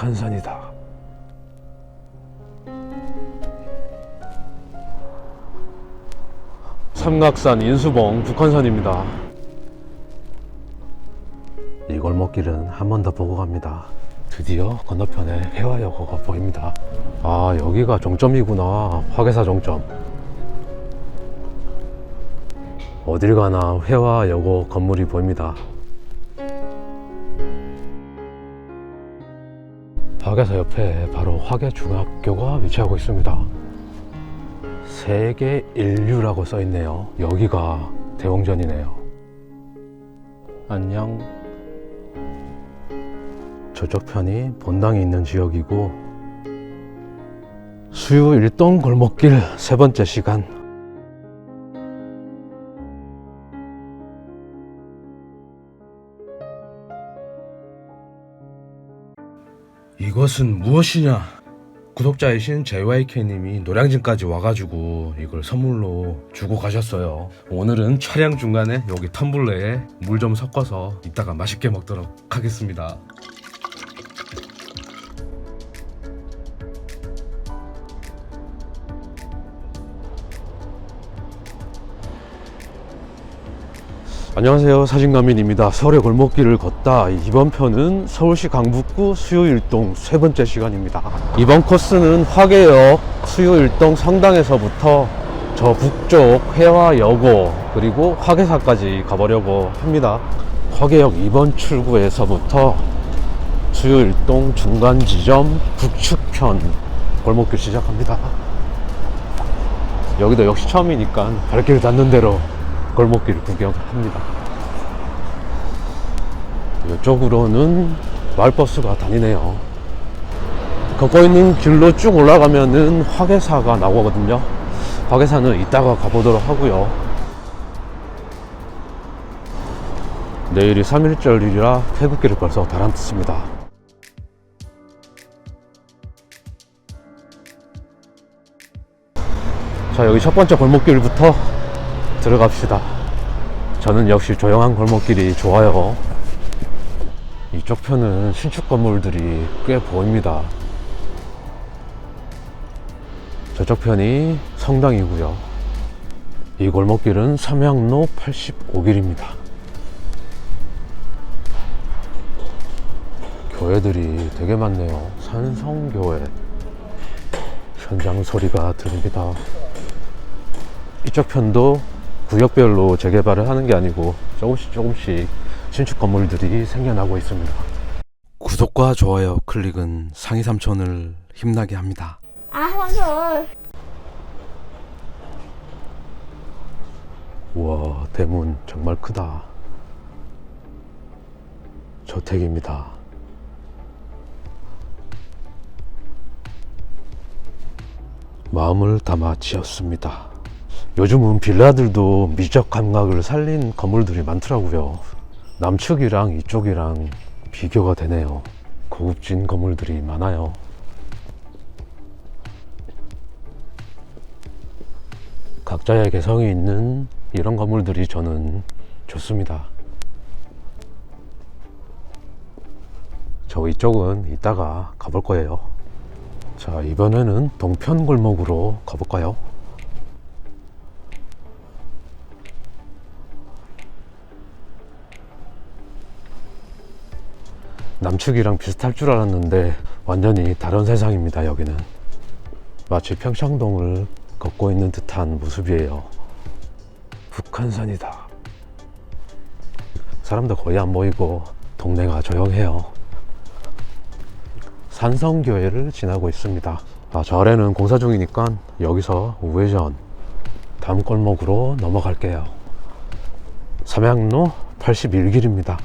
북한산이다. 삼각산 인수봉 북한산입니다. 이 골목길은 한 번 더 보고 갑니다. 드디어 건너편에 해화여고가 보입니다. 아 여기가 종점이구나. 화계사 종점. 어딜 가나 회화여고 건물이 보입니다. 화계사 옆에 바로 화계중학교가 위치하고 있습니다. 세계 인류라고 써 있네요. 여기가 대웅전이네요. 안녕. 저쪽 편이 본당이 있는 지역이고 수요 일동 골목길 세 번째 시간. 이것은 무엇이냐? 구독자이신 JYK님이 노량진까지 와가지고 이걸 선물로 주고 가셨어요. 오늘은 촬영 중간에 여기 텀블러에 물 좀 섞어서 이따가 맛있게 먹도록 하겠습니다. 안녕하세요. 사진가민입니다. 서울의 골목길을 걷다 이번 편은 서울시 강북구 수요일동 세 번째 시간입니다. 이번 코스는 화계역 수요일동 성당에서부터 저 북쪽 회화여고 그리고 화계사까지 가보려고 합니다. 화계역 2번 출구에서부터 수요일동 중간 지점 북측편 골목길 시작합니다. 여기도 역시 처음이니까 발길 닿는 대로 골목길 구경합니다. 이쪽으로는 마을버스가 다니네요. 걷고 있는 길로 쭉 올라가면은 화계사가 나오거든요. 화계사는 이따가 가보도록 하고요. 내일이 3일절이라 태극기를 벌써 달아놨습니다. 자, 여기 첫 번째 골목길부터 들어갑시다. 저는 역시 조용한 골목길이 좋아요. 이쪽 편은 신축 건물들이 꽤 보입니다. 저쪽 편이 성당이고요. 이 골목길은 삼양로 85길입니다. 교회들이 되게 많네요. 산성교회. 현장 소리가 들립니다. 이쪽 편도 구역별로 재개발을 하는 게 아니고 조금씩 조금씩 신축 건물들이 생겨나고 있습니다. 구독과 좋아요 클릭은 상위 삼촌을 힘나게 합니다. 아, 맞아. 우와 대문 정말 크다. 저택입니다. 마음을 담아 지었습니다. 요즘은 빌라들도 미적 감각을 살린 건물들이 많더라고요. 남측이랑 이쪽이랑 비교가 되네요. 고급진 건물들이 많아요. 각자의 개성이 있는 이런 건물들이 저는 좋습니다. 저 이쪽은 이따가 가볼 거예요. 자, 이번에는 동편 골목으로 가볼까요? 남측이랑 비슷할 줄 알았는데 완전히 다른 세상입니다, 여기는. 마치 평창동을 걷고 있는 듯한 모습이에요. 북한산이다. 사람도 거의 안 보이고 동네가 조용해요. 산성교회를 지나고 있습니다. 아, 저 아래는 공사 중이니까 여기서 우회전 다음 골목으로 넘어갈게요. 삼양로 81길입니다.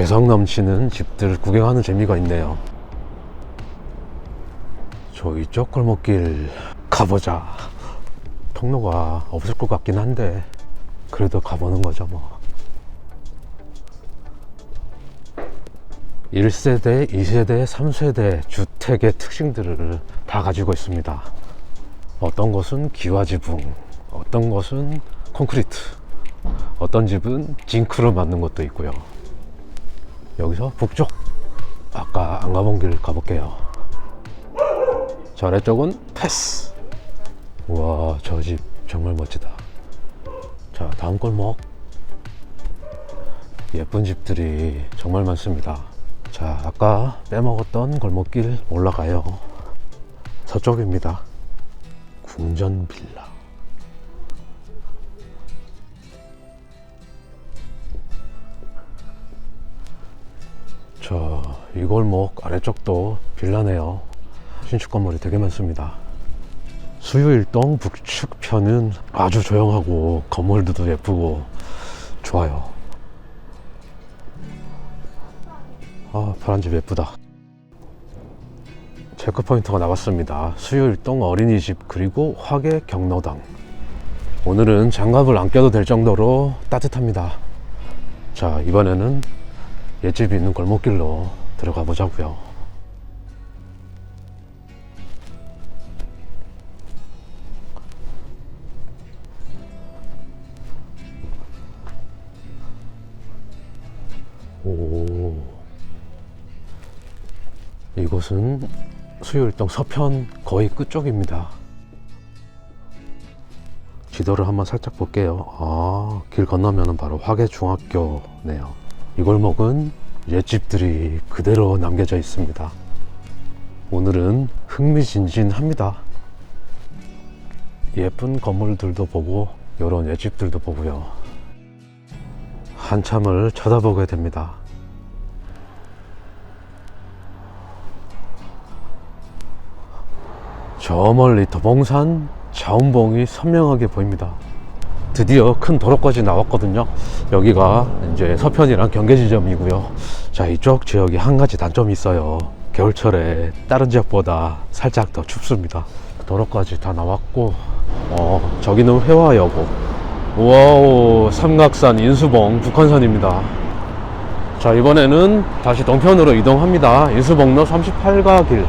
개성 넘치는 집들 구경하는 재미가 있네요. 저 이쪽 골목길 가보자. 통로가 없을 것 같긴 한데 그래도 가보는 거죠 뭐. 1세대, 2세대, 3세대 주택의 특징들을 다 가지고 있습니다. 어떤 것은 기와지붕, 어떤 것은 콘크리트, 어떤 집은 징크로 만든 것도 있고요. 여기서 북쪽? 아까 안 가본 길 가볼게요. 저 아래쪽은 패스. 우와 저 집 정말 멋지다. 자 다음 골목. 예쁜 집들이 정말 많습니다. 자 아까 빼먹었던 골목길 올라가요. 서쪽입니다. 궁전 빌라 자, 이 골목 아래쪽도 빌라네요. 신축 건물이 되게 많습니다. 수유일동 북측편은 아주 조용하고 건물들도 예쁘고 좋아요. 아, 파란 집 예쁘다. 체크포인트가 나왔습니다. 수유일동 어린이집 그리고 화계 경로당. 오늘은 장갑을 안 껴도 될 정도로 따뜻합니다. 자, 이번에는 옛집이 있는 골목길로 들어가 보자고요. 오, 이곳은 수요일동 서편 거의 끝쪽입니다. 지도를 한번 살짝 볼게요. 아, 길 건너면 바로 화계중학교네요. 이 골목은 옛집들이 그대로 남겨져 있습니다. 오늘은 흥미진진합니다. 예쁜 건물들도 보고 이런 옛집들도 보고요. 한참을 쳐다보게 됩니다. 저 멀리 도봉산 자운봉이 선명하게 보입니다. 드디어 큰 도로까지 나왔거든요. 여기가 이제 서편이랑 경계 지점이고요. 자, 이쪽 지역이 한 가지 단점이 있어요. 겨울철에 다른 지역보다 살짝 더 춥습니다. 도로까지 다 나왔고, 어, 저기는 회화여고. 와우, 삼각산 인수봉 북한산입니다. 자, 이번에는 다시 동편으로 이동합니다. 인수봉로 38가 길.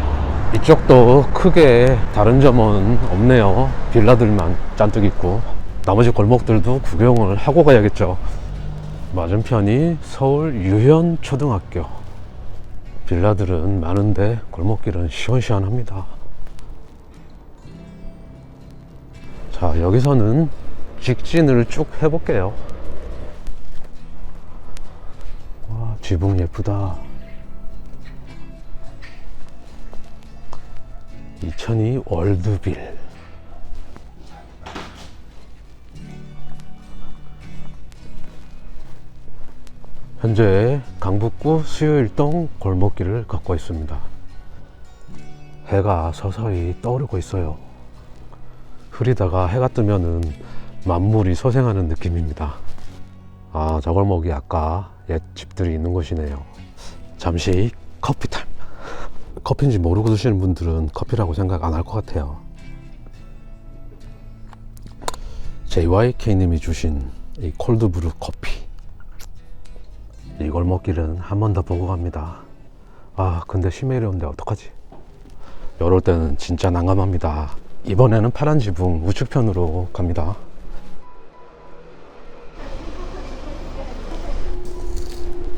이쪽도 크게 다른 점은 없네요. 빌라들만 잔뜩 있고. 나머지 골목들도 구경을 하고 가야겠죠. 맞은편이 서울 유현초등학교. 빌라들은 많은데 골목길은 시원시원합니다. 자, 여기서는 직진을 쭉 해볼게요. 와, 지붕 예쁘다. 2002 월드빌. 현재 강북구 수요일동 골목길을 걷고 있습니다. 해가 서서히 떠오르고 있어요. 흐리다가 해가 뜨면은 만물이 소생하는 느낌입니다. 아, 저 골목이 아까 옛 집들이 있는 곳이네요. 잠시 커피 타임. 커피인지 모르고 드시는 분들은 커피라고 생각 안 할 것 같아요. JYK님이 주신 이 콜드브루 커피. 이 골목길은 한 번 더 보고 갑니다. 아, 근데 심해려운데 어떡하지? 이럴 때는 진짜 난감합니다. 이번에는 파란 지붕 우측편으로 갑니다.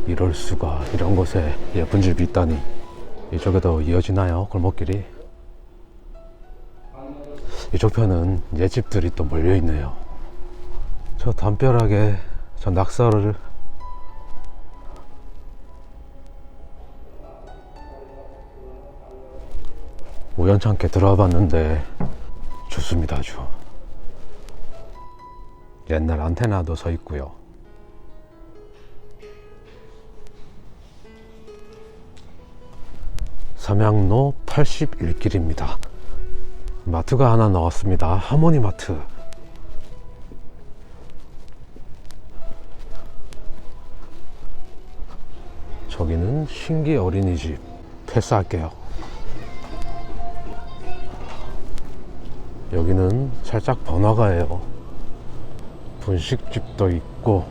이럴 수가 이런 곳에 예쁜 집이 있다니 이쪽에도 이어지나요 골목길이 이쪽 편은 옛 집들이 또 몰려 있네요 저 담벼락에 저 낙서를 우연찮게 들어와 봤는데 좋습니다 아주. 옛날 안테나도 서 있고요. 삼양로 81길입니다. 마트가 하나 나왔습니다. 하모니 마트. 저기는 신기 어린이집. 패스할게요 여기는 살짝 번화가예요. 분식집도 있고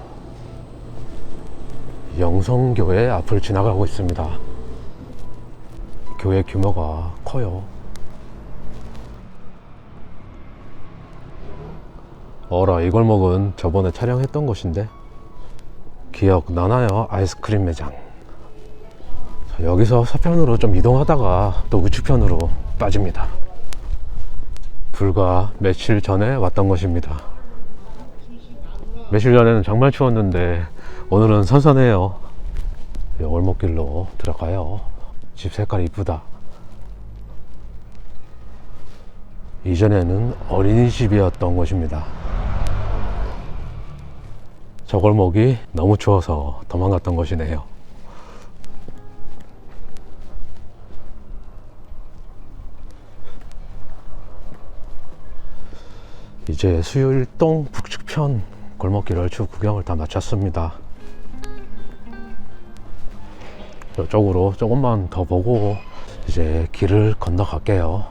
영성교회 앞을 지나가고 있습니다. 교회 규모가 커요. 어라 이 골목은 저번에 촬영했던 곳인데 기억 나나요? 아이스크림 매장. 여기서 서편으로 좀 이동하다가 또 우측편으로 빠집니다. 불과 며칠 전에 왔던 곳입니다. 며칠 전에는 정말 추웠는데 오늘은 선선해요. 이 월목길로 들어가요. 집 색깔이 이쁘다. 이전에는 어린이집이었던 곳입니다. 저 골목이 너무 추워서 도망갔던 곳이네요. 이제 수요일동 북측편 골목길을 쭉 구경을 다 마쳤습니다. 이쪽으로 조금만 더 보고 이제 길을 건너갈게요.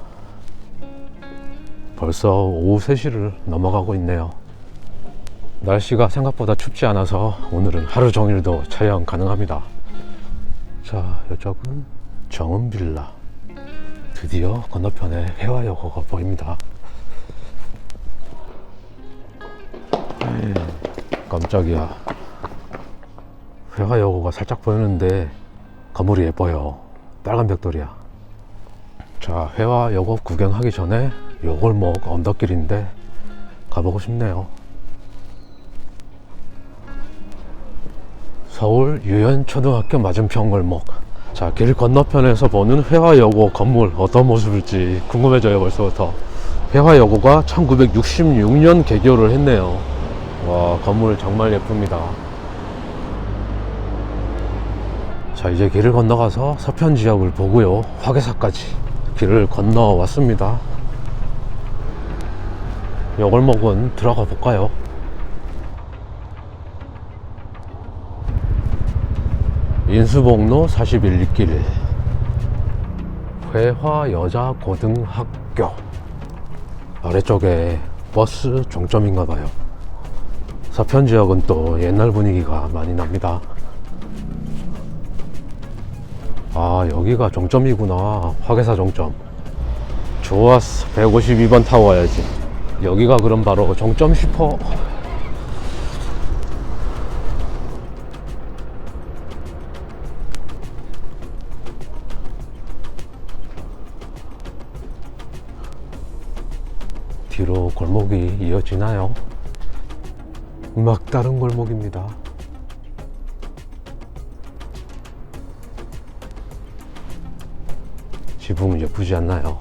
벌써 오후 3시를 넘어가고 있네요. 날씨가 생각보다 춥지 않아서 오늘은 하루 종일도 촬영 가능합니다. 자, 이쪽은 정은빌라. 드디어 건너편에 해화여고가 보입니다. 깜짝이야. 회화여고가 살짝 보이는데 건물이 예뻐요. 빨간 벽돌이야. 자, 회화여고 구경하기 전에 요골목 언덕길인데 가보고 싶네요. 서울 유연초등학교 맞은편 골목. 자, 길 건너편에서 보는 회화여고 건물 어떤 모습일지 궁금해져요, 벌써부터. 회화여고가 1966년 개교를 했네요. 와, 건물 정말 예쁩니다. 자, 이제 길을 건너가서 서편 지역을 보고요. 화계사까지 길을 건너왔습니다. 여골목은 들어가 볼까요? 인수복로 41길 회화여자고등학교 아래쪽에 버스 종점인가 봐요. 서편 지역은 또 옛날 분위기가 많이 납니다. 아 여기가 종점이구나 화계사 종점 좋았어 152번 타고 와야지 여기가 그럼 바로 종점 슈퍼 뒤로 골목이 이어지나요? 막다른 골목입니다. 지붕 예쁘지 않나요?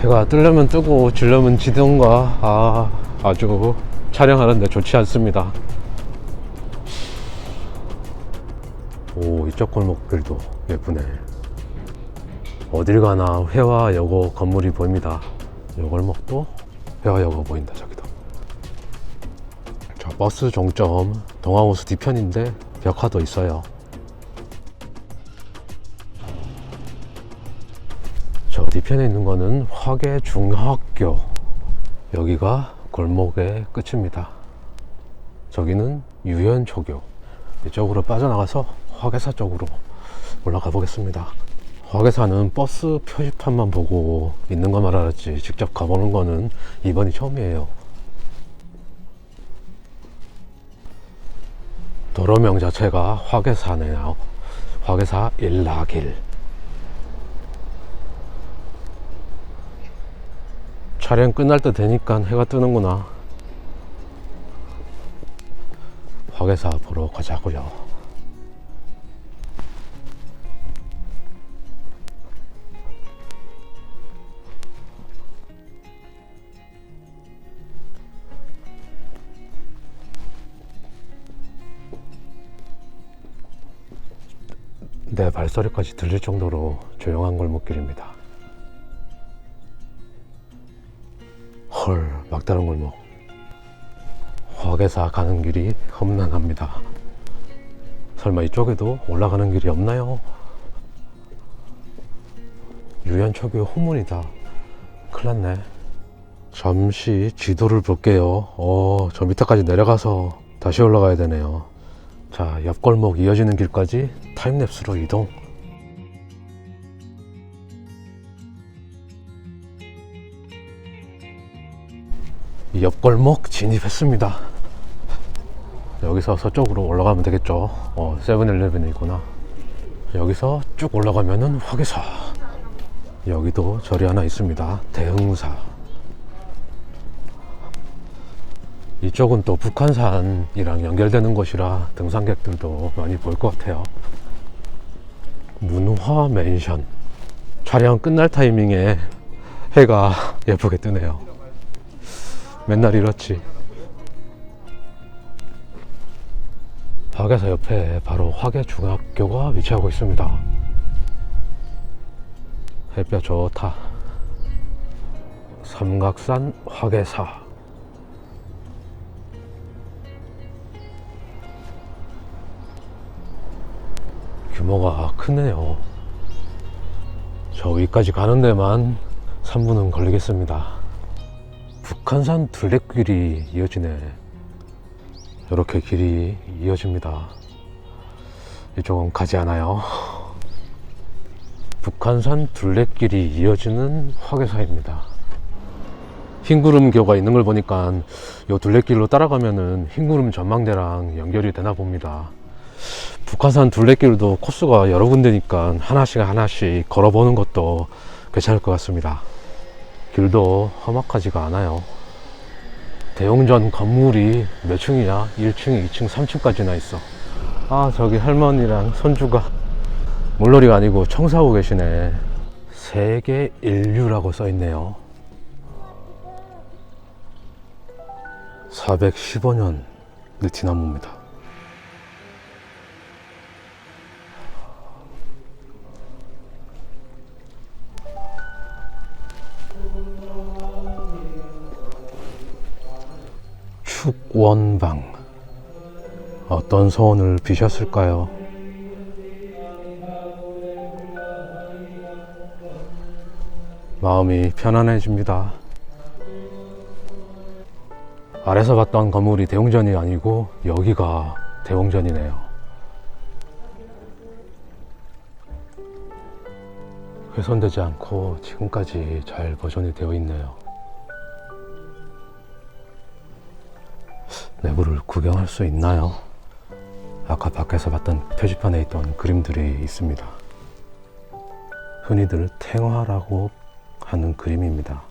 해가 뜨려면 뜨고 지려면 지던가 아 아주 촬영하는데 좋지 않습니다. 오 이쪽 골목들도 예쁘네. 어딜 가나 회화 여고 건물이 보입니다. 요 골목도 회화여고 보인다 저기도. 저 버스 종점 동아호수 뒤편인데 벽화도 있어요. 저 뒤편에 있는 거는 화계중학교. 여기가 골목의 끝입니다. 저기는 유연초교. 이쪽으로 빠져나가서 화계사 쪽으로 올라가 보겠습니다. 화계사는 버스 표지판만 보고 있는 것만 알았지 직접 가보는 거는 이번이 처음이에요. 도로명 자체가 화계사네요. 화계사 일라길. 촬영 끝날 때 되니까 해가 뜨는구나. 화계사 보러 가자고요. 내 발소리까지 들릴 정도로 조용한 골목길입니다. 헐, 막다른 골목. 화계사 가는 길이 험난합니다. 설마 이쪽에도 올라가는 길이 없나요? 유연초교 후문이다. 큰일 났네. 잠시 지도를 볼게요. 어, 저 밑에까지 내려가서 다시 올라가야 되네요. 자, 옆 골목 이어지는 길까지 타임랩스로 이동. 옆 골목 진입했습니다. 여기서 서쪽으로 올라가면 되겠죠. 어, 세븐일레븐이 있구나. 여기서 쭉 올라가면은 화계사. 여기도 절이 하나 있습니다. 대흥사. 이쪽은 또 북한산이랑 연결되는 곳이라 등산객들도 많이 볼 것 같아요. 문화 맨션. 촬영 끝날 타이밍에 해가 예쁘게 뜨네요. 맨날 이렇지. 화계사 옆에 바로 화계중학교가 위치하고 있습니다. 햇볕 좋다. 삼각산 화계사. 규모가 크네요. 저 위까지 가는 데만 3분은 걸리겠습니다. 북한산 둘레길이 이어지네. 이렇게 길이 이어집니다. 이쪽은 가지 않아요. 북한산 둘레길이 이어지는 화계사입니다. 흰구름교가 있는 걸 보니까 이 둘레길로 따라가면은 흰구름 전망대랑 연결이 되나 봅니다. 북한산 둘레길도 코스가 여러 군데니까 하나씩 하나씩 걸어보는 것도 괜찮을 것 같습니다. 길도 험악하지가 않아요. 대웅전 건물이 몇 층이야? 1층, 2층, 3층까지나 있어. 아, 저기 할머니랑 손주가 물놀이가 아니고 청소하고 계시네. 세계 인류라고 써 있네요. 415년 느티나무입니다. 원방 어떤 소원을 비셨을까요? 마음이 편안해집니다. 아래서 봤던 건물이 대웅전이 아니고 여기가 대웅전이네요. 훼손되지 않고 지금까지 잘 보존이 되어 있네요. 내부를 구경할 수 있나요? 아까 밖에서 봤던 표지판에 있던 그림들이 있습니다. 흔히들 탱화라고 하는 그림입니다.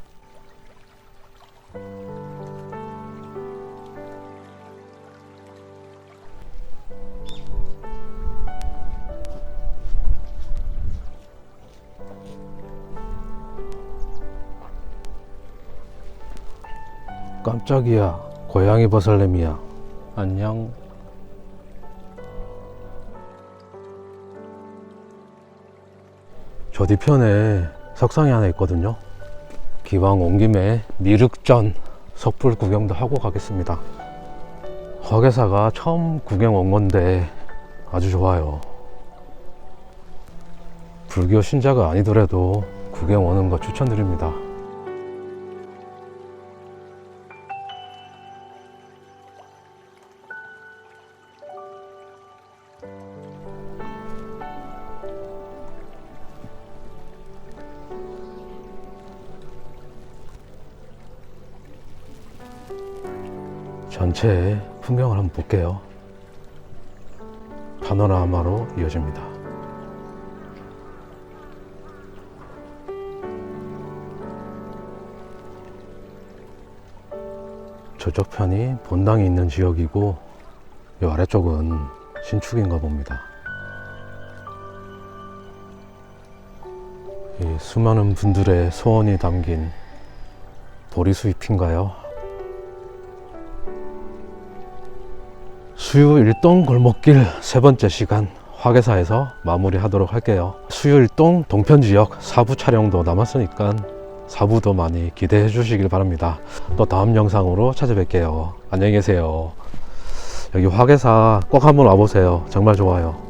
깜짝이야. 고양이 버설렘이야. 안녕. 저 뒤편에 석상이 하나 있거든요. 기왕 온 김에 미륵전 석불 구경도 하고 가겠습니다. 화계사가 처음 구경 온 건데 아주 좋아요. 불교 신자가 아니더라도 구경 오는 거 추천드립니다. 전체 풍경을 한번 볼게요. 파노라마로 이어집니다. 저쪽 편이 본당이 있는 지역이고 이 아래쪽은 신축인가 봅니다. 이 수많은 분들의 소원이 담긴 보리수잎인가요? 수유 일동 골목길 세 번째 시간 화계사에서 마무리하도록 할게요. 수유 일동 동편 지역 사부 촬영도 남았으니까 사부도 많이 기대해 주시길 바랍니다. 또 다음 영상으로 찾아뵐게요. 안녕히 계세요. 여기 화계사 꼭 한번 와보세요. 정말 좋아요.